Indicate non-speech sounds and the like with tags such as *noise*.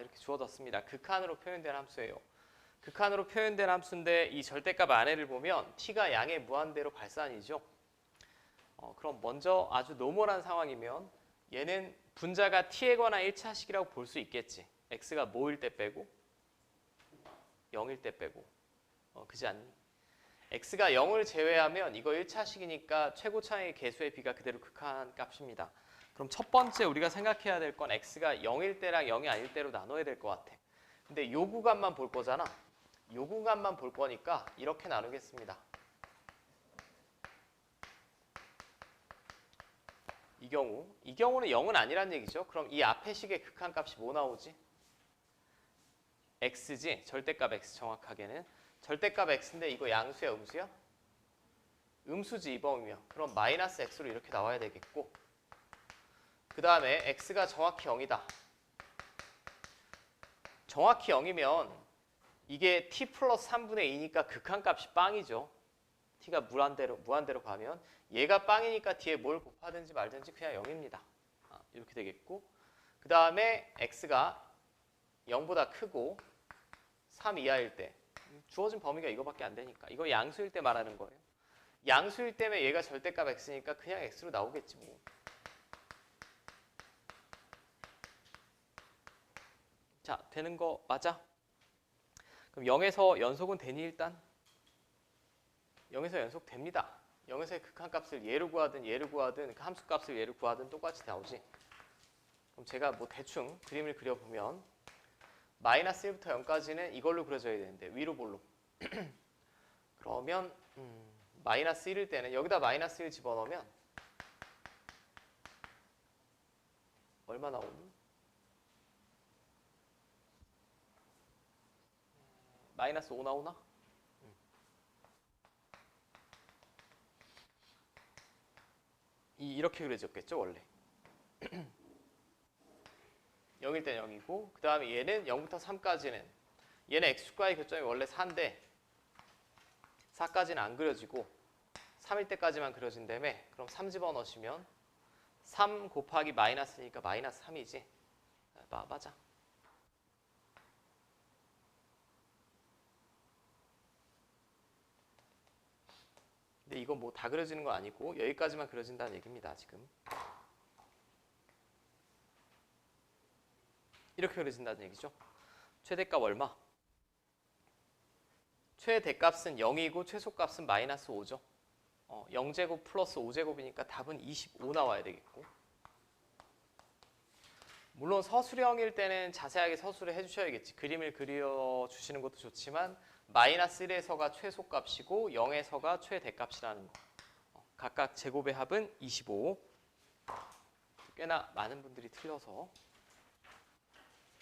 이렇게 주어졌습니다. 극한으로 표현된 함수예요. 극한으로 표현된 함수인데 이 절대값 안에를 보면 t가 양의 무한대로 발산이죠. 어, 그럼 먼저 아주 노멀한 상황이면 얘는 분자가 t에 관한 1차식이라고 볼 수 있겠지. x가 뭐일 때 빼고 0일 때 빼고 어, 그지 않니? x가 0을 제외하면 이거 1차식이니까 최고 차의 개수의 비가 그대로 극한 값입니다. 그럼 첫 번째 우리가 생각해야 될 건 x가 0일 때랑 0이 아닐 때로 나눠야 될 것 같아. 근데 요 구간만 볼 거잖아. 요 구간만 볼 거니까 이렇게 나누겠습니다. 이 경우, 이 경우는 0은 아니란 얘기죠. 그럼 이 앞에 식의 극한값이 뭐 나오지? x지. 절대값 x 정확하게는. 절대값 x인데 이거 양수야, 음수야? 음수지 이범이면. 그럼 마이너스 x로 이렇게 나와야 되겠고. 그 다음에 x가 정확히 0이다. 정확히 0이면 이게 t 플러스 3분의 2니까 극한값이 빵이죠. t가 무한대로, 무한대로 가면 얘가 빵이니까 뒤에 뭘 곱하든지 말든지 그냥 0입니다. 아, 이렇게 되겠고 그 다음에 x가 0보다 크고 3 이하일 때 주어진 범위가 이거밖에 안 되니까 이거 양수일 때 말하는 거예요. 양수일 때면 얘가 절대값 x니까 그냥 x로 나오겠지 뭐. 자, 되는 거 맞아? 그럼 0에서 연속은 되니 일단? 0에서 연속 됩니다. 0에서의 극한값을 예로 구하든 예로 구하든 그 함수값을 예로 구하든 똑같이 나오지. 그럼 제가 뭐 대충 그림을 그려보면 마이너스 1부터 0까지는 이걸로 그려져야 되는데 위로 볼로. *clears throat* 그러면 음, 마이너스 1일 때는 여기다 마이너스 1 집어넣으면 얼마 나오니? 마이너스 5 나오나? 이 이렇게 그려졌겠죠 원래? 0일 때 0이고 그 다음에 얘는 0부터 3까지는. 얘는 x축과의 교점이 원래 4인데 4까지는 안 그려지고 3일 때까지만 그려진다며 그럼 3 집어넣으시면 3 곱하기 마이너스니까 마이너스 3이지. 마, 맞아 근데 이거 뭐 다 그려지는 거 아니고 여기까지만 그려진다는 얘기입니다 지금. 이렇게 그려진다는 얘기죠. 최대값 얼마? 최대값은 0이고 최소값은 마이너스 5죠. 어, 0제곱 플러스 5제곱이니까 답은 25 나와야 되겠고. 물론 서술형일 때는 자세하게 서술을 해주셔야겠지. 그림을 그려주시는 것도 좋지만 마이너스 1에서가 최소값이고 0에서가 최대값이라는 거. 어, 각각 제곱의 합은 25. 꽤나 많은 분들이 틀려서